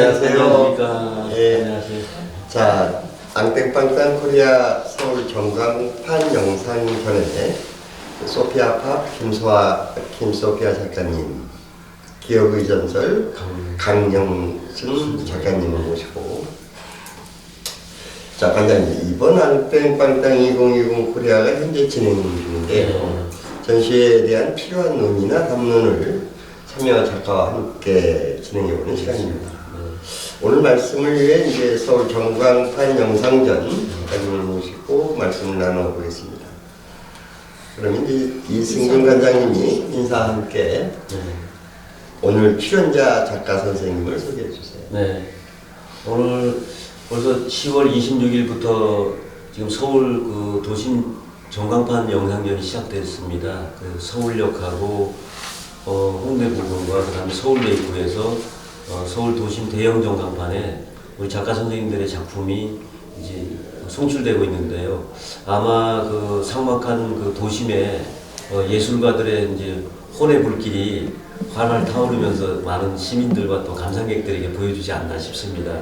안녕하세요. 예. 안녕하세요. 자, 앙땡빵땅 코리아 서울 정광판 영상전에 소피아 팝 김소아 김소피아 작가님, 기억의 전설 강영순 작가님을 모시고 자, 관장님 이번 앙땡빵땅 2020 코리아가 현재 진행 중인데요. 전시에 대한 필요한 논의나 담론을 참여 작가와 함께 진행해보는 시간입니다. 오늘 말씀을 위해 이제 서울 정광판 영상전 관장님을 모시고 말씀을 나눠보겠습니다. 그럼 이제 이승근 관장님이 인사와 함께 네. 오늘 출연자 작가 선생님을 소개해 주세요. 네. 오늘 벌써 10월 26일부터 지금 서울 그 도심 전광판 영상전이 시작됐습니다. 그 서울역하고 어, 홍대 부근과 그다음에 서울대 입구에서 어, 서울 도심 대형 전광판에 우리 작가 선생님들의 작품이 이제 송출되고 있는데요. 아마 그 삭막한 그 도심에 어, 예술가들의 이제 혼의 불길이 활활 타오르면서 많은 시민들과 또 감상객들에게 보여주지 않나 싶습니다.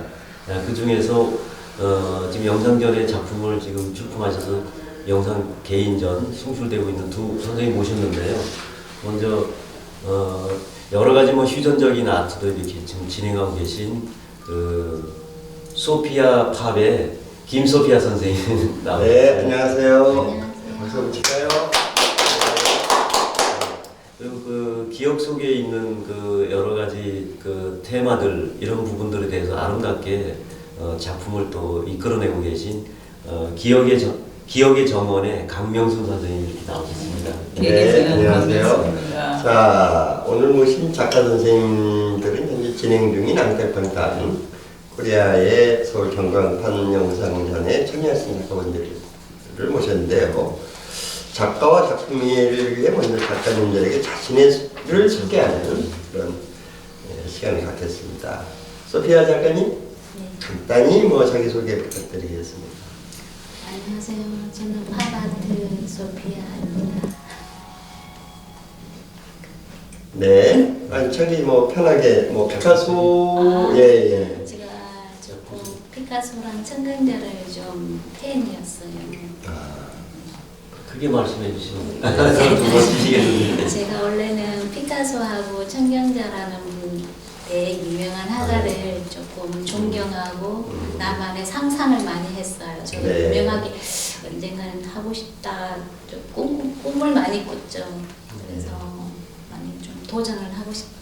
그 중에서 어, 지금 영상전의 작품을 지금 출품하셔서 영상 개인전 송출되고 있는 두 선생님 모셨는데요. 먼저 어, 여러 가지 뭐 휴전적인 아트도 이렇게 지금 진행하고 계신 그 소피아 팝의 김소피아 선생님 나오셨습니다. 네, 안녕하세요. 박수 한번 칠까요? 그리고 그 기억 속에 있는 그 여러 가지 그 테마들 이런 부분들에 대해서 아름답게 어, 작품을 또 이끌어내고 계신 어, 기억의 정, 기억의 정원의 강명순 선생님 이렇게 나오셨습니다. 네, 안녕하세요. 자, 오늘 모신 작가 선생님들은 현재 진행 중인 앙탈판단 코리아의 서울 경광판 영상전에 참여하신 작가분들을 모셨는데요. 작가와 작품을 위해 먼저 작가님들에게 자신의를 소개하는 그런 예, 시간을 갖겠습니다. 소피아 작가님, 간단히 뭐 자기소개 부탁드리겠습니다. 안녕하세요. 저는 팝아트 소피아입니다. 네, 아니 저기 뭐 편하게 뭐 피카소 아, 예 예. 제가 조금 피카소랑 청강자를 좀 팬이었어요. 아, 크게 말씀해 주시면 두번 쓰시겠는데. 제가 원래는 피카소하고 청경자라는 분 되게 유명한 화가를 조금 존경하고 나만의 상상을 많이 했어요. 저도 네. 유명하게 언젠가는 하고 싶다. 좀 꿈, 꿈을 많이 꿨죠. 그래서 많이 좀 도전을 하고 싶었어요.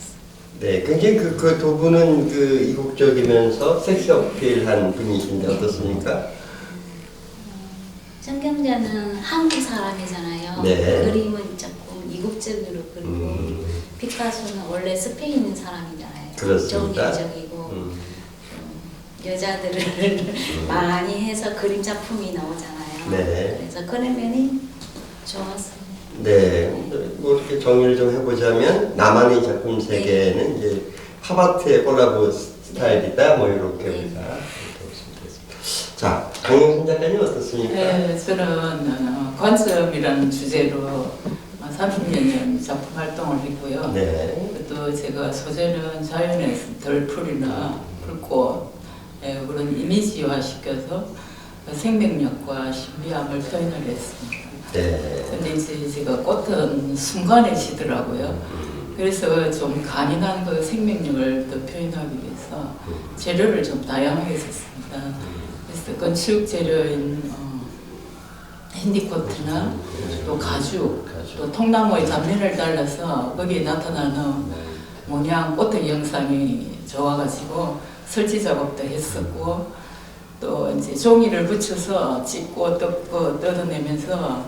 네, 굉장히 그 그 두 분은 그 이국적이면서 섹시 어필한 분이신데 어떻습니까? 청경자는 한국 사람이잖아요. 네. 그림은 조금 이국적으로 그리고 음. 피카소는 원래 스페인 사람이잖아요. 그렇습니다. 정의적이고 음. 좀 여자들을 많이 해서 그림 작품이 나오잖아요. 네. 그래서 그런 면이 좋았어요. 네, 뭐 이렇게 정리를 좀 해보자면 나만의 작품 세계는 이제 팝아트의 콜라보 스타일이다 뭐 이렇게 네. 우리가 이렇게 보시면 되겠습니다. 자, 강영순 작가님 어떻습니까? 네, 저는 어, 관점이라는 주제로 30년 작품 활동을 했고요. 네. 또 제가 소재는 자연의 덜풀이나 불꽃 예, 그런 이미지화 시켜서 생명력과 신비함을 표현을 했습니다. 네. 근데 이제 제가 꽃은 순간에 지더라고요. 그래서 좀 간인한 그 생명력을 더 표현하기 위해서 재료를 좀 다양하게 썼습니다. 그래서 건축 재료인 어, 핸디코트나 또 가죽, 또 통나무의 단면을 달라서 거기에 나타나는 모양 꽃의 영상이 좋아가지고 설치 작업도 했었고 또 이제 종이를 붙여서 찍고 뜯고 뜯어내면서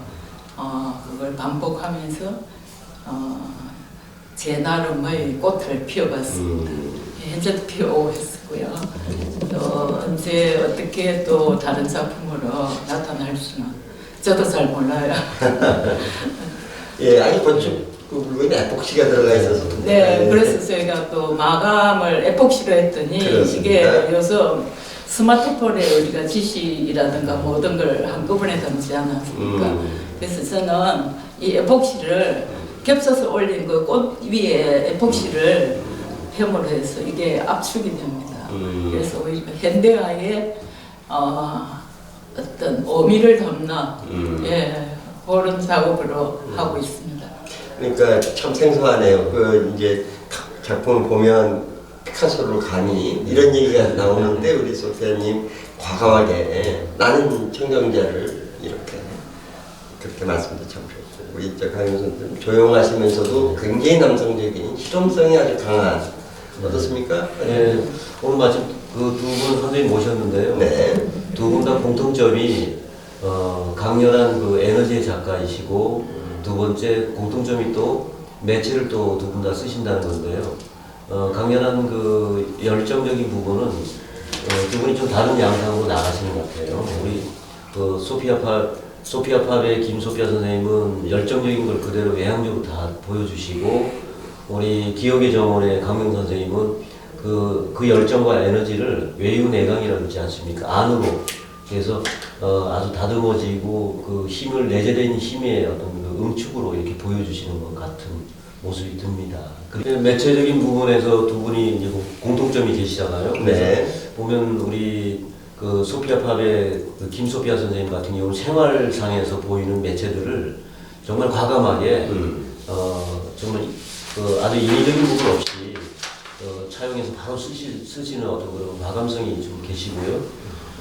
어, 그걸 반복하면서 어, 제 나름의 꽃을 피워봤습니다. 음. 현재도 피워오고 했었고요. 또 언제 어떻게 또 다른 작품으로 나타날 수는 저도 잘 몰라요. 예, 아니 건축 그 물건에 에폭시가 들어가 있어서 네, 그래서 저희가 또 마감을 에폭시로 했더니 그렇습니다. 이게 요즘 스마트폰에 우리가 지시라든가 모든 걸 한꺼번에 담지 않았습니까? 음. 그래서 저는 이 에폭시를 겹쳐서 올린 그 꽃 위에 에폭시를 펴으로 해서 이게 압축이 됩니다. 음. 그래서 오히려 현대화의 어, 어떤 의미를 담는 음. 예, 그런 작업으로 하고 있습니다. 그러니까 참 생소하네요. 그 이제 작품을 보면 피카소로 가니 이런 얘기가 나오는데 우리 소피아님 과감하게 나는 청정자를 이렇게 그렇게 말씀도 참 좋고 우리 저 강현 선생님 조용하시면서도 굉장히 남성적인 실험성이 아주 강한 어떻습니까? 예, 오늘 마침 그 두 분 선생님 모셨는데요. 네. 두 분 다 공통점이 어, 강렬한 그 에너지의 작가이시고 두 번째 공통점이 또 매체를 또 두 분 다 쓰신다는 건데요. 어, 강렬한 그 열정적인 부분은 어, 두 분이 좀 다른 양상으로 나가시는 것 같아요. 우리 그 소피아 팝 소피아 팝의 김소피아 선생님은 열정적인 걸 그대로 외향적으로 다 보여주시고 우리 기억의 정원의 강명 선생님은 그, 그 열정과 에너지를 외유내강이라고 그러지 않습니까? 안으로. 그래서 어, 아주 다듬어지고 그 힘을 내재된 힘의 어떤 그 응축으로 이렇게 보여주시는 것 같은 모습이 듭니다. 그 매체적인 부분에서 두 분이 이제 공통점이 계시잖아요. 그래서 네. 보면 우리 그 소피아 팝의 그 김소피아 선생님 같은 경우는 생활상에서 보이는 매체들을 정말 과감하게 음. 어 정말 그 아주 인위적인 부분 없이 어, 차용해서 바로 쓰시, 쓰시는 어떤 그런 과감성이 좀 계시고요.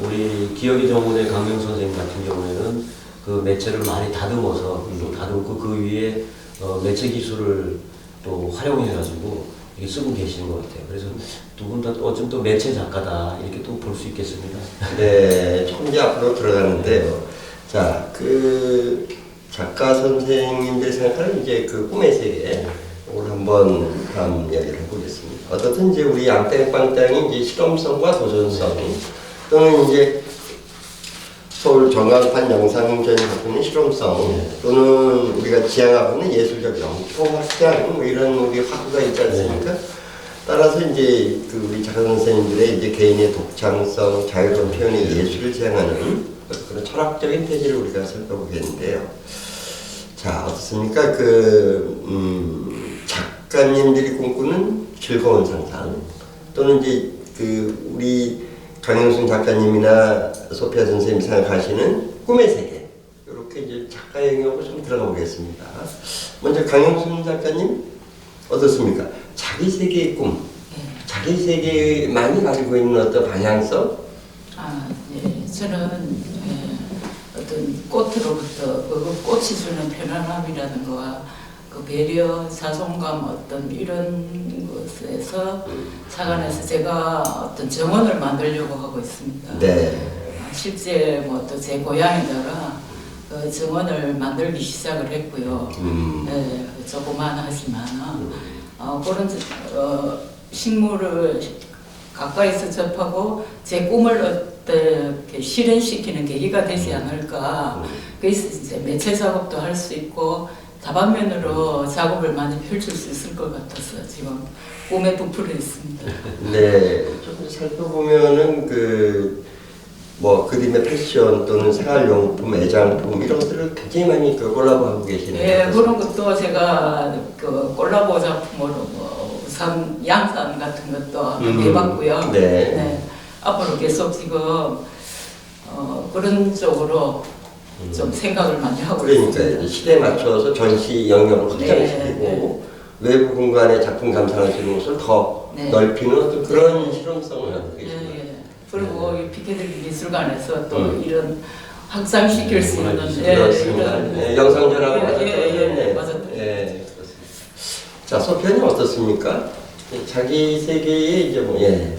우리 기억의 정원의 강경 선생님 같은 경우에는 그 매체를 많이 다듬어서 또 다듬고 그 위에 어, 매체 기술을 또 활용해가지고 이렇게 쓰고 계시는 것 같아요. 그래서 두 분 다 어쩜 또 매체 작가다 이렇게 또 볼 수 있겠습니다. 네, 조금 이제 앞으로 들어가는데요. 자, 그 작가 선생님들 생각하는 이제 그 꿈의 세계 오늘 한번 다음 이야기를 해보겠습니다. 어떻든 이제 우리 양땡빵땅이 이제 실험성과 도전성 또는 이제 서울 영상전이 갖고 있는 실험성 또는 우리가 지향하고 있는 예술적 영토 확장 뭐 이런 우리 화두가 있지 않습니까? 따라서 이제 그 우리 작가 선생님들의 이제 개인의 독창성, 자유로운 표현의 예술을 지향하는 그런 철학적인 태질을 우리가 살펴보겠는데요. 자, 어떻습니까? 그, 음, 작가님들이 꿈꾸는 즐거운 상상 또는 이제 그 우리 강영순 작가님이나 소피아 선생님이 생각하시는 꿈의 세계 이렇게 이제 작가 영역으로 좀 들어가 보겠습니다. 먼저 강영순 작가님 어떻습니까? 자기 세계의 꿈, 예. 자기 세계만이 가지고 있는 어떤 방향성, 아, 예. 저는 예, 어떤 꽃으로부터 그 꽃이 주는 편안함이라는 거와 그 배려, 자존감 어떤 이런 것에서 착안해서 제가 어떤 정원을 만들려고 하고 있습니다. 네, 아, 실제 뭐 또 제 고향에다가 그 정원을 만들기 시작을 했고요. 음, 네, 조그만 하지만 어, 그런 어, 식물을 가까이서 접하고 제 꿈을 어떻게 실현시키는 계기가 되지 않을까. 그래서 이제 매체 작업도 할 수 있고 다방면으로 작업을 많이 펼칠 수 있을 것 같아서 지금 꿈에 부풀어 있습니다. 네, 좀 살펴보면은 그 뭐 그림의 패션 또는 생활용품, 애장품 이런 것들을 굉장히 많이 그 콜라보하고 계시네요. 예, 그런 것도 제가 그 콜라보 작품으로 뭐 우산, 양산 같은 것도 음, 해봤고요. 네. 앞으로 계속 지금 어, 그런 쪽으로 좀 생각을 많이 하고 음. 그러니까 있습니다. 시대에 맞춰서 전시 영역을 네, 확장시키고 외부 공간에 작품 감상할 수 있는 곳을 더 네. 넓히는 어떤 그런 실험성을 갖고 예, 계십니다. 예. 그리고 이 피케드기 미술관에서 또 음. 이런 확장시킬 수 있는 예, 네, 영상 전화가 예, 맞았죠. 예, 예, 네. 맞았죠. 예. 자, 어떻습니까? 자기 세계에 이제 뭐 예.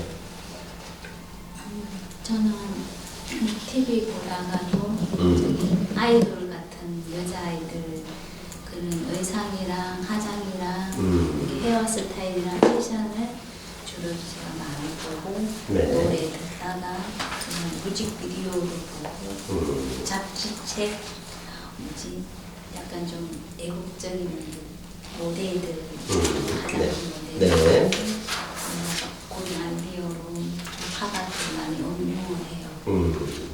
저는 TV 보다가도 음. 아이돌 같은 여자아이들 그런 의상이랑 화장이랑 음. 헤어스타일이랑 패션을 주로 제가 많이 보고 네. 노래 듣다가 그냥 뮤직비디오도 보고 음. 잡지책 뭐지 약간 좀 애국적인 모델들 음, 화장 네. 모델들 네. 곧 알비오로 화가들 많이 응용해요. 음.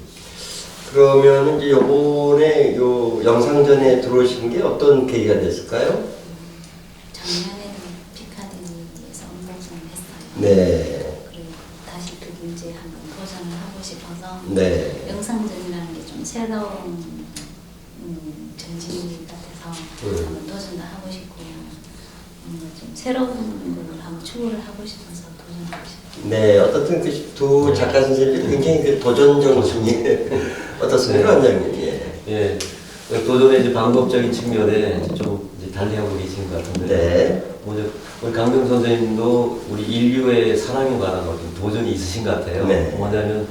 그러면 이제 요번에 요 영상 전에 들어오신 게 어떤 계기가 됐을까요? 작년에는 피카디니에서 운동성 했어요. 네. 그리고 다시 네. 영상전이라는 게 좀 새로운 음, 전시 같아서 음. 한번 도전도 하고 싶고 뭔가 좀 새로운 걸 한번 추구를 하고 싶어서 도전하고 싶어요. 네, 어떻든 그 두 작가 선생님들이 굉장히 그 도전 정신이 어떻습니까, 원장님? 예. 예, 그 도전의 이제 방법적인 측면에 좀 이제 달리하고 계신 것 같은데. 네. 먼저 우리 강병 선생님도 우리 인류의 사랑에 관한 어떤 도전이 있으신 것 같아요. 네. 뭐냐면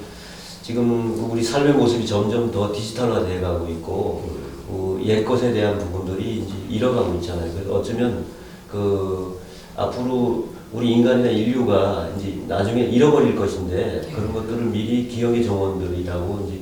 지금 우리 삶의 모습이 점점 더 디지털화돼 가고 있고 그 옛것에 대한 부분들이 이제 잃어가고 있잖아요. 그래서 어쩌면 그 앞으로 우리 인간이나 인류가 이제 나중에 잃어버릴 것인데 그런 것들을 미리 기억의 정원들이라고 이제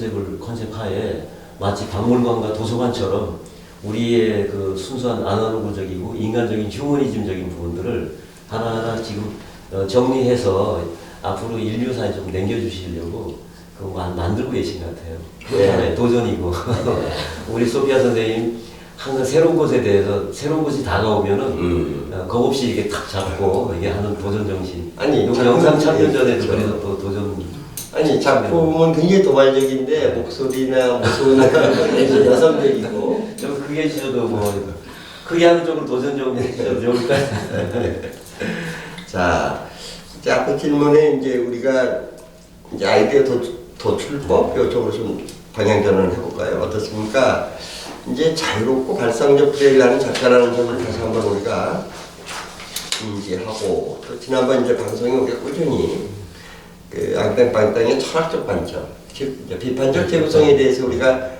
컨셉을 컨셉하에 마치 박물관과 도서관처럼 우리의 그 순수한 아날로그적이고 인간적인 휴머니즘적인 부분들을 하나하나 지금 어, 정리해서 앞으로 인류사에 좀 남겨주시려고 그 만- 만들고 계신 것 같아요. 네. 도전이고 우리 소피아 선생님 항상 새로운 것에 대해서 새로운 것이 다가오면은 음. 어, 겁없이 이렇게 탁 잡고 이게 하는 도전 정신. 아니, 영상 참여 전에도 그렇죠. 그래서 또 도전. 아니, 작품은 굉장히 도발적인데, 목소리나 모습이나 굉장히 여성적이고, 좀 크게 지어도 뭐 크게 하는 쪽으로 도전 좀 해주셔도 좋을 것 같아요. 자, 이제 앞에 질문에 이제 우리가 이제 아이디어 도, 도출법 이쪽으로 좀 방향 전환을 해볼까요? 어떻습니까? 이제 자유롭고 발상적 플레이를 하는 작가라는 점을 다시 한번 우리가 인지하고 또 지난번 이제 방송에 우리가 꾸준히 그 앙땡빵땅의 철학적 관점, 비판적 재구성에 대해서 우리가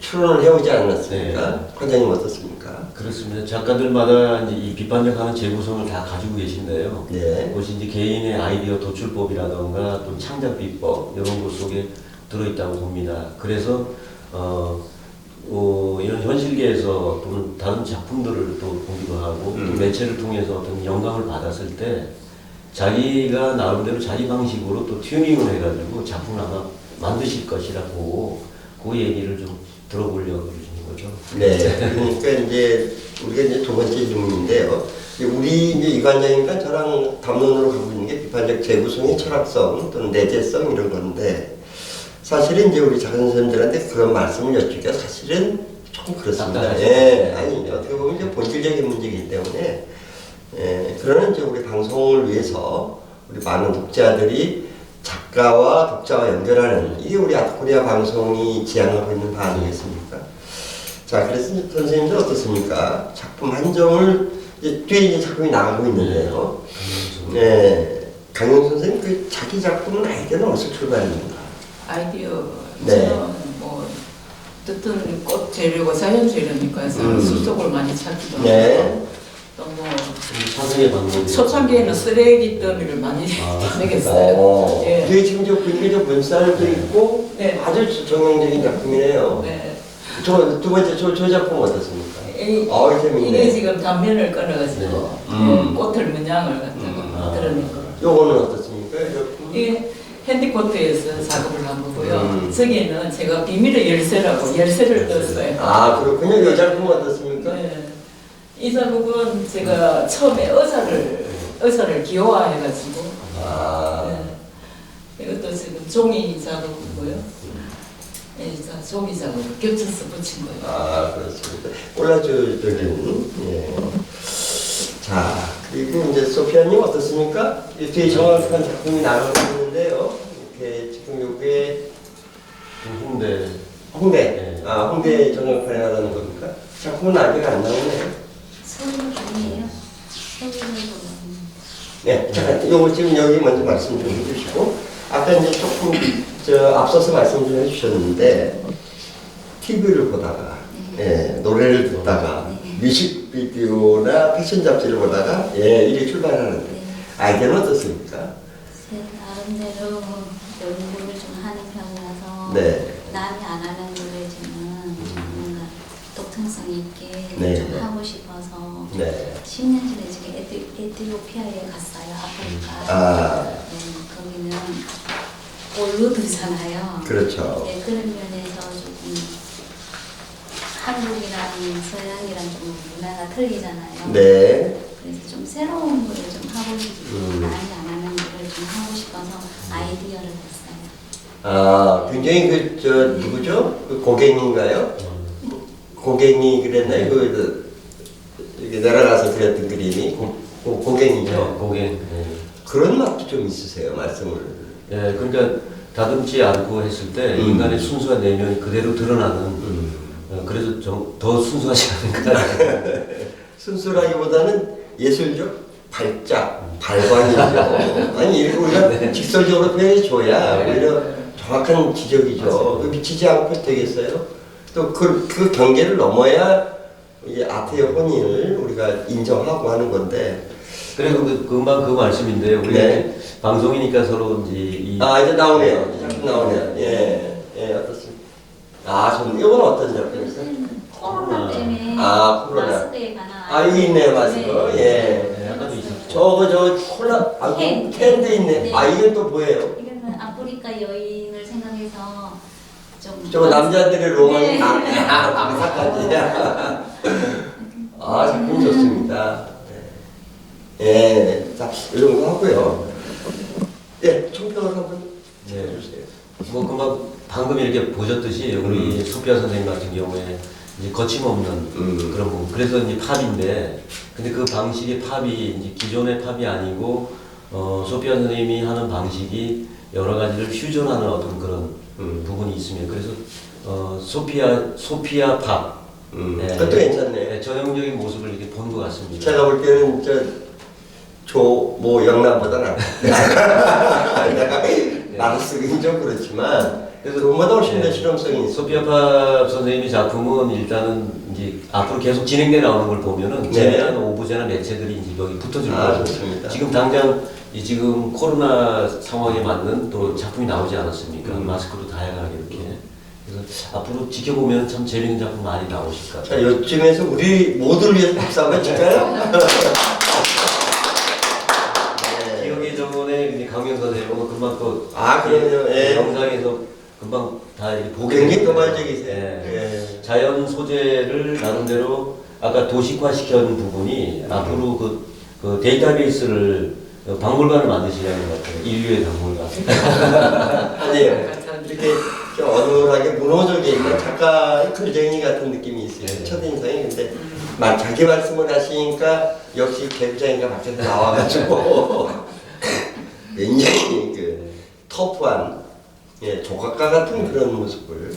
추론을 해오지 않았습니까? 관장님 어떻습니까? 그렇습니다. 작가들마다 이제 이 비판적 하는 재구성을 다 가지고 계신데요. 네. 그것이 이제 개인의 아이디어 도출법이라던가 또 창작 비법 이런 것 속에 들어있다고 봅니다. 그래서 어, 어, 이런 현실계에서 또는 다른 작품들을 또 보기도 하고 음. 또 매체를 통해서 어떤 영감을 받았을 때 자기가 나름대로 자기 방식으로 또 튜닝을 해가지고 작품을 아마 만드실 것이라고 그 얘기를 좀 들어보려고 그러시는 거죠. 네. 그러니까 이제 우리가 이제 두 번째 질문인데요. 우리 이제 이관장님과 저랑 담론으로 가고 있는 게 비판적 재구성의 철학성 또는 내재성 이런 건데 사실은 이제 우리 작은 선생님들한테 그런 말씀을 여쭙기가 사실은 조금 그렇습니다. 예, 아니 어떻게 보면 이제 본질적인 문제이기 때문에 예, 그러나 이제 우리 방송을 위해서 우리 많은 독자들이 작가와 독자와 연결하는 이게 우리 아트코리아 방송이 지향하고 있는 바 아니겠습니까? 자, 그래서 이제 선생님들 어떻습니까? 작품 한정을 이제 뒤에 이제 작품이 나가고 있는데요. 네, 강용 선생님 그 자기 작품은 아이디어는 어디서 출발합니까? 아이디어 네. 저는 뭐 어쨌든 꽃 재료가 자연 재료니까 해서 음. 숲속을 많이 찾기도 네. 하고 또뭐 초창기에는 쓰레기 더미를 많이 아. 내겠어요. 어, 예. 뒤에 지금 저저 문살도 있고 네. 아주 정형적인 작품이네요. 네. 저 두 번째 저, 저 작품 어떻습니까? 이, 어, 이게 재밌네. 지금 단면을 끊어가지고 음. 예, 꽃을 문양을 갖다가 음. 만들어낸 거. 요거는 어떻습니까? 이 작품? 이게 핸디코트에서 작업을 한 거고요. 음. 저기는 제가 비밀의 열쇠라고 열쇠를 떴어요. 아, 그렇군요. 이 작품은 어떻습니까? 네. 이 작업은 제가 처음에 의사를 의사를 기호화해가지고 아, 네. 이것도 지금 종이 작업이고요. 네, 자, 종이 작업을 겹쳐서 붙인 거예요. 아, 그렇습니다. 콜라주적인, 예. 자, 그리고 이제 소피아님 어떻습니까? 이 뒤에 정확한 작품이 나가고 있는데요. 이렇게 지금 요게 홍대 홍대. 네. 아, 홍대 정형판에 나가는 겁니까? 작품은 아직 안 나오네요. 아니에요? 네, 잠깐, 요거 지금 여기 먼저 말씀 좀 해주시고, 아까 이제 조금, 저, 앞서서 말씀 좀 해주셨는데, TV를 보다가, 예, 노래를 듣다가, 뮤직비디오나 패션 잡지를 보다가, 예, 이게 출발하는데, 네. 아이디어는 어떻습니까? 제 나름대로 연구를 좀 하는 편이라서 네. 남이 안 하는 거를 저는 뭔가 독특성 있게 네, 좀 네. 하고 싶어서 네. 10년 전에 지금 에티, 에티오피아에 갔어요 아프리카 아. 네, 거기는 올루드잖아요 그렇죠. 네, 그런 면에서 조금 한국이랑 서양이랑 좀 문화가 틀리잖아요 네. 그래서 좀 새로운 거를 좀 하고 싶고 음. 많이 안 하는 거를 좀 하고 싶어서 아이디어를 냈어요 아, 굉장히 그, 저, 누구죠? 그 고갱인가요? 고갱이 그랬나요? 그, 그, 이게 날아가서 그렸던 그림이 고, 고, 고갱이죠? 네, 고개. 예. 그런 맛도 좀 있으세요, 말씀을. 예, 그러니까 다듬지 않고 했을 때 음. 인간의 순수한 내면이 그대로 드러나는 음. 어, 그래서 좀 더 순수하지 않을까. 순수라기보다는 예술적 발작, 발광이죠. 아니, 이렇게 우리가 직설적으로 표현해줘야 네. 오히려 정확한 지적이죠. 그 미치지 않고 되겠어요? 또 그, 그 경계를 넘어야 이 아트의 혼인을 우리가 인정하고 하는 건데. 그리고 그, 금방 그 말씀인데 우리 네. 방송이니까 서로 이제 이 아, 이제 나오네요. 작품 나오네요. 예, 예, 어떻습니까? 아, 전 이건 어떤 작품이세요? 코로나 때문에 아, 코로나. 마스크에 관한 아, 여기 있네요, 마스크. 네. 예. 네, 아까도 있었죠. 저거, 저 콜라, 아, 캔. 캔도 있네. 네. 아, 이게 또 뭐예요? 이거는 아프리카 여인을 생각해서 좀 저거 남자들의 로망이 네. 아, 아, 망사까지. 아, 작품 좋습니다. 네. 예, 자, 이 정도 하고요. 예, 총평을 한번 네. 해주세요. 뭐 금방 방금 이렇게 보셨듯이 우리 소피아 선생님 같은 경우에 이제 거침없는 음. 그런 부분. 그래서 이제 팝인데, 근데 그 방식의 팝이 이제 기존의 팝이 아니고 어, 소피아 선생님이 하는 방식이 여러 가지를 퓨전하는 어떤 그런 음. 부분이 있습니다. 그래서 어, 소피아 소피아 팝. 음, 네. 그것도 괜찮네. 네, 전형적인 모습을 이렇게 본 것 같습니다. 제가 볼 때는 저, 조, 뭐, 영남보다 낫 내가 말을 쓰긴 좀 그렇지만, 그래서 그것보다 훨씬 더 네. 실험성이 있어. 소피아 팝 선생님의 작품은 일단은 이제 앞으로 계속 진행돼 나오는 걸 보면은 네. 재미난 오브제나 매체들이 이제 여기 붙어줄 아, 거예요. 좋습니다. 지금 당장 이 지금 코로나 상황에 맞는 또 작품이 나오지 않았습니까? 음. 마스크도 다양하게 이렇게. 그래서 앞으로 지켜보면 참 재밌는 작품 많이 나오실 것 자, 같아요. 요쯤에서 우리 모두를 위해서 박수 한번 칠까요? 네. 기억의 정원에 이제 강명 선생님은 금방 또 아, 그럼요. 예. 영상에서 금방 다 이렇게 보게 굉장히. 도발적이세요. 예. 예. 자연 소재를 나름대로 아까 도식화 시켜는 부분이 앞으로 그, 그 데이터베이스를 어, 박물관을 만드시려는 것 같아요. 인류의 박물관. 아니에요. 이렇게 좀 어눌하게 문호적인 작가의 글쟁이 같은 느낌이 있어요. 네. 첫인상이. 근데 막 자기 말씀을 하시니까 역시 개구장이가 밖에서 나와가지고 굉장히 그 터프한 예, 조각가 같은 그런 모습을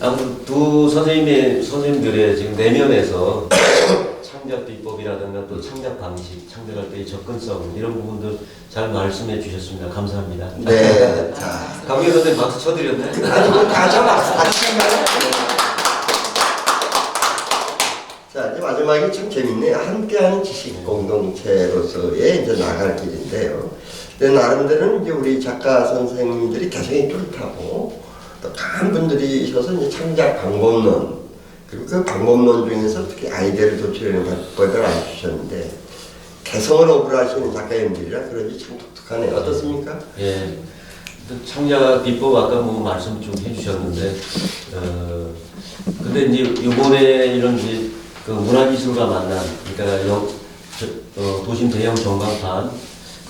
아무튼 두 선생님의 선생님들의 지금 내면에서 창작 비법이라든가 또 창작 방식, 창작할 때의 접근성 이런 부분들 잘 말씀해 주셨습니다. 감사합니다. 네, 자 강민 선생님 박수 쳐드렸네. 아니 다시 한번 자 이제 마지막에 참 재밌네요 함께하는 지식 공동체로서의 이제 나갈 길인데요 근데 나름대로는 이제 우리 작가 선생님들이 개성이 뚜렷하고 또 강한 분들이셔서 이제 창작 방법론 그리고 그 방법론 중에서 특히 아이디어를 도출하는 방법을 알려주셨는데 개성을 어불하시는 작가님들이라 그런지 참 독특하네요 어떻습니까? 예. 또 창작 비법 아까 뭐 말씀 좀 해주셨는데, 어, 근데 이제 이번에 이런 이제 그 문화기술과 만난, 그러니까 여, 저, 어, 도심 대형 전광판,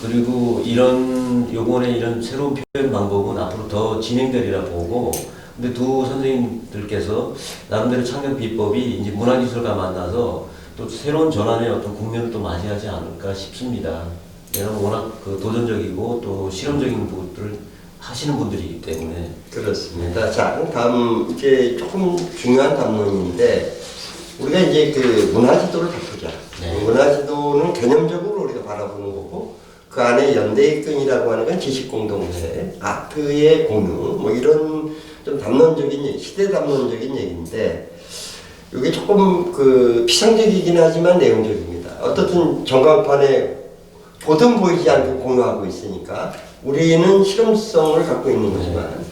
그리고 이런 요번에 이런 새로운 표현 방법은 앞으로 더 진행되리라 보고, 근데 두 선생님들께서 나름대로 창작 비법이 이제 문화기술과 만나서 또 새로운 전환의 어떤 국면을 또 맞이하지 않을까 싶습니다. 왜냐하면 워낙 그 도전적이고 또 실험적인 부분들을 하시는 분들이기 때문에 그렇습니다. 자, 다음 이제 조금 중요한 담론인데 우리가 이제 그 문화지도를 바꾸자. 네. 문화지도는 개념적으로 우리가 바라보는 거고 그 안에 연대입근이라고 하는 건 지식 공동체, 아트의 공유, 뭐 이런 좀 담론적인 얘기, 시대 담론적인 얘기인데 이게 조금 그 피상적이긴 하지만 내용적입니다. 어떻든 전광판에 보든 보이지 않고 공유하고 있으니까 우리는 실험성을 갖고 있는 거지만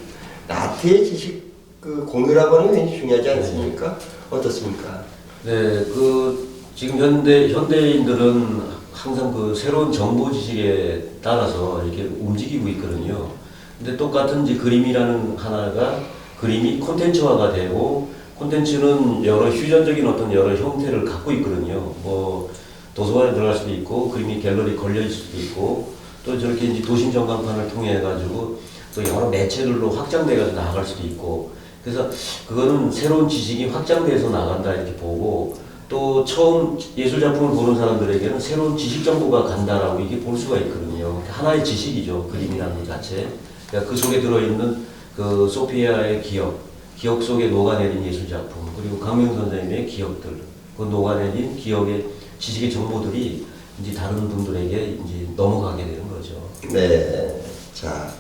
아트의 지식 그 공유라고 하는 게 굉장히 중요하지 않습니까? 어떻습니까? 네, 그 지금 현대 현대인들은 항상 그 새로운 정보 지식에 따라서 이렇게 움직이고 있거든요. 근데 똑같은 이제 그림이라는 하나가 그림이 콘텐츠화가 되고 콘텐츠는 여러 휴전적인 어떤 여러 형태를 갖고 있거든요. 뭐 도서관에 들어갈 수도 있고 그림이 갤러리 걸려 있을 수도 있고 또 저렇게 이제 도심 전광판을 통해 가지고 또 여러 매체들로 확장돼가지고 나아갈 수도 있고 그래서 그거는 새로운 지식이 확장돼서 나간다 이렇게 보고 또 처음 예술 작품을 보는 사람들에게는 새로운 지식 정보가 간다라고 이게 볼 수가 있거든요. 하나의 지식이죠 그림이라는 것 자체. 그러니까 그 속에 들어있는 그 소피아의 기억, 기억 속에 녹아내린 예술 작품 그리고 강명 선생님의 기억들, 그 녹아내린 기억의 지식의 정보들이 이제 다른 분들에게 이제 넘어가게 되는 거죠. 네. 자,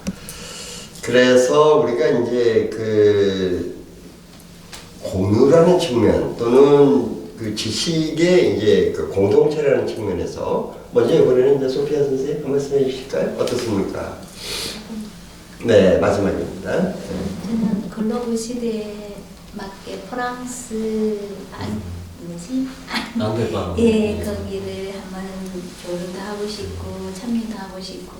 그래서 우리가 이제 그 공유라는 측면 또는 그 지식의 이제 그 공동체라는 측면에서 먼저 이번에는 이제 소피아 선생님 한 말씀 해주실까요? 어떻습니까? 네, 마지막입니다. 저는 글로벌 시대에 맞게 프랑스 아, 뭐지? 남대방. 예, 거기를 한번 교류도 하고 싶고 참여도 하고 싶고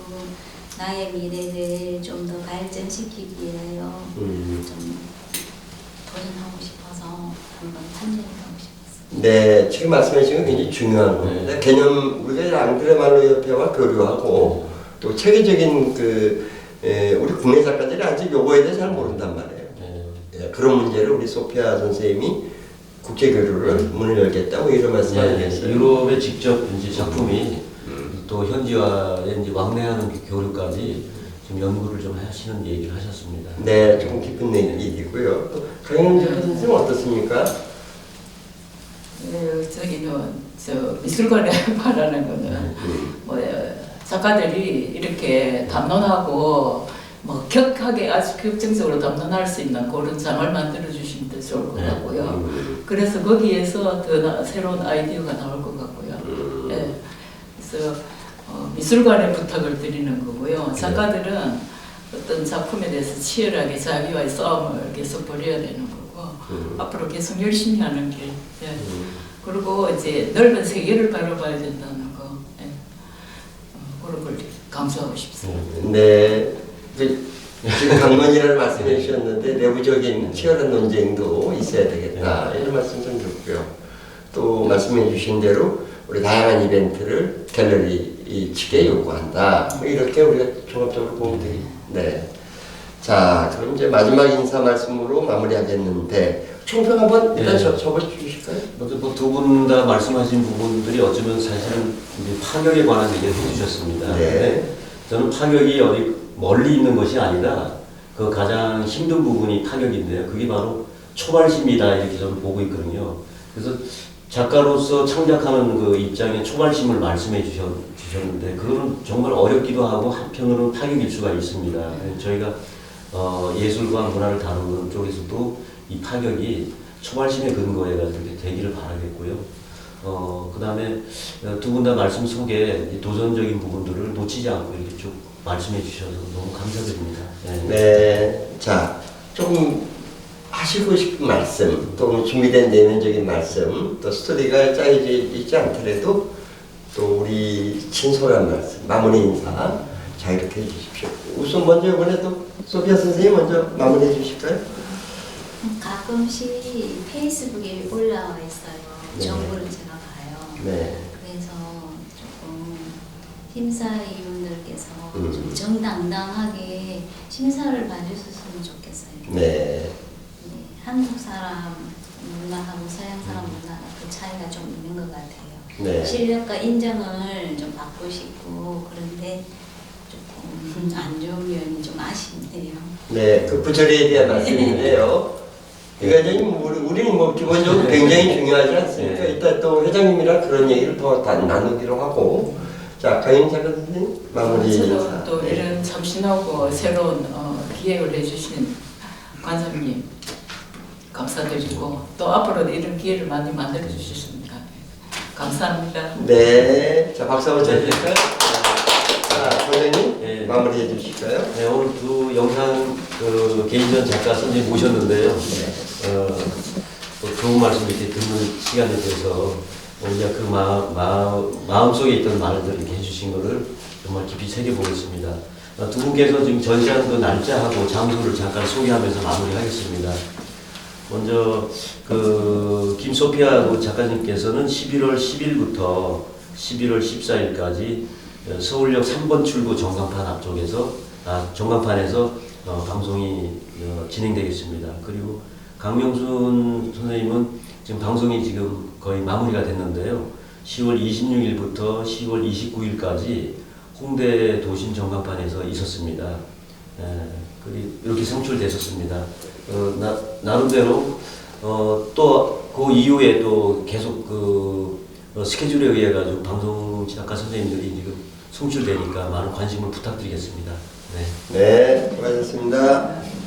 나의 미래를 좀 더 발전시키기 위하여 음. 좀 도전하고 싶어서 한번 참여해보고 싶었어요. 네, 지금 말씀하신 건 굉장히 중요한 겁니다. 개념, 우리가 앙드레말로 협회와 교류하고 또 체계적인 그, 에, 우리 국내 작가들이 아직 요거에 대해 잘 모른단 말이에요. 네. 예, 그런 문제를 우리 소피아 선생님이 국제 교류를 문을 열겠다고 이런 말씀을 네, 하셨어요. 유럽의 직접 이제 작품이 음. 또 현지화에 이제 왕래하는 그 교류까지 지금 연구를 좀 하시는 얘기를 하셨습니다. 네, 조금 깊은 얘기고요. 또 강현 작가 선생님 어떻습니까? 네, 저기는 저 미술관에 말하는 거는 음. 뭐 작가들이 이렇게 담론하고 뭐 격하게 아주 격정적으로 담론할 수 있는 그런 장을 만들어 주시면 더 좋을 것 네. 같고요. 음. 그래서 거기에서 더 나- 새로운 아이디어가 나올 것 같고요. 음. 예. 그래서 어, 미술관에 부탁을 드리는 거고요. 작가들은 어떤 작품에 대해서 치열하게 자기와의 싸움을 계속 벌여야 되는 거고 음. 앞으로 계속 열심히 하는 길. 예. 음. 그리고 이제 넓은 세계를 바라봐야 된다는 걸 강조하고 싶습니다. 네. 이제 지금 강론이라는 말씀해 주셨는데 내부적인 치열한 논쟁도 있어야 되겠다 이런 말씀 좀 듣고요. 또 말씀해 주신 대로 우리 다양한 이벤트를 갤러리 이 측에 요구한다. 뭐 이렇게 우리가 종합적으로 보면 되겠 네. 자, 그럼 이제 마지막 인사 말씀으로 마무리하겠는데 총평 한번 일단 네. 저, 적어 주실까요? 먼저 뭐 두 분 다 말씀하신 부분들이 어쩌면 사실은 이제 파격에 관한 얘기를 해주셨습니다. 네. 저는 파격이 어디 멀리 있는 것이 아니라 그 가장 힘든 부분이 파격인데요. 그게 바로 초발심이다 이렇게 저는 보고 있거든요. 그래서 작가로서 창작하는 그 입장에 초발심을 말씀해 주셨, 주셨 는데 그거는 정말 어렵기도 하고 한편으로는 파격일 수가 있습니다. 저희가 어, 예술과 문화를 다루는 쪽에서도 이 파격이 초발심에 근거해가지고 이렇게 되기를 바라겠고요. 어, 그 다음에 두 분 다 말씀 속에 이 도전적인 부분들을 놓치지 않고 이렇게 쭉 말씀해 주셔서 너무 감사드립니다. 네. 네. 자, 조금 하시고 싶은 말씀, 또 준비된 내면적인 말씀, 또 스토리가 짜여져 있지 않더라도 또 우리 친솔한 말씀, 마무리 인사 자유롭게 해주십시오. 우선 먼저 이번에 또 소피아 선생님 먼저 마무리해 주실까요? 가끔씩 페이스북에 올라와 있어요. 네. 정보를 제가 봐요. 네. 그래서 조금 심사위원들께서 음. 좀 정당당하게 심사를 봐주셨으면 좋겠어요. 네. 네, 한국 사람 문화하고 서양 사람 문화가 그 차이가 좀 있는 것 같아요. 네. 실력과 인정을 좀 받고 싶고 그런데 조금 안 좋은 면이 좀 아쉽네요. 네, 그 부조리에 대한 말씀인데요. 그러니까 이제 뭐 우리, 우리는 뭐 기본적으로 굉장히 중요하지 않습니까? 네. 이따 또 회장님이랑 그런 얘기를 더 다 나누기로 하고. 자, 강영 작가 선생님, 마무리. 저도 또 네. 이런 참신하고 새로운 어, 기획을 해주신 관장님 감사드리고 또 앞으로도 이런 기회를 많이 만들어 주셨습니다. 감사합니다. 네, 자 박수 한번 쳐주실까요? 자, 선생님 네. 마무리해 주실까요? 네, 오늘 두 영상 그 개인전 작가 선생님 모셨는데요. 어, 또 좋은 말씀 이렇게 듣는 시간이 돼서 우리가 그 마음, 마음, 마음속에 있던 말들 이렇게 해주신 거를 정말 깊이 새겨보겠습니다. 어, 두 분께서 지금 전시한 그 날짜하고 장소를 잠깐 소개하면서 마무리하겠습니다. 먼저 그 김소피아 그 작가님께서는 11월 10일부터 11월 14일까지 서울역 3번 출구 정강판 앞쪽에서 아, 전광판에서 어, 방송이 어, 진행되겠습니다. 그리고 강명순 선생님은 지금 방송이 지금 거의 마무리가 됐는데요. 10월 26일부터 10월 29일까지 홍대 도심 전광판에서 있었습니다. 에, 그리 이렇게 성출됐었습니다. 어, 나, 나름대로 어, 또 그 이후에 또 계속 그 어, 스케줄에 의해 가지고 방송 작가 선생님들이 지금 송출되니까 많은 관심을 부탁드리겠습니다. 네. 네, 고맙습니다.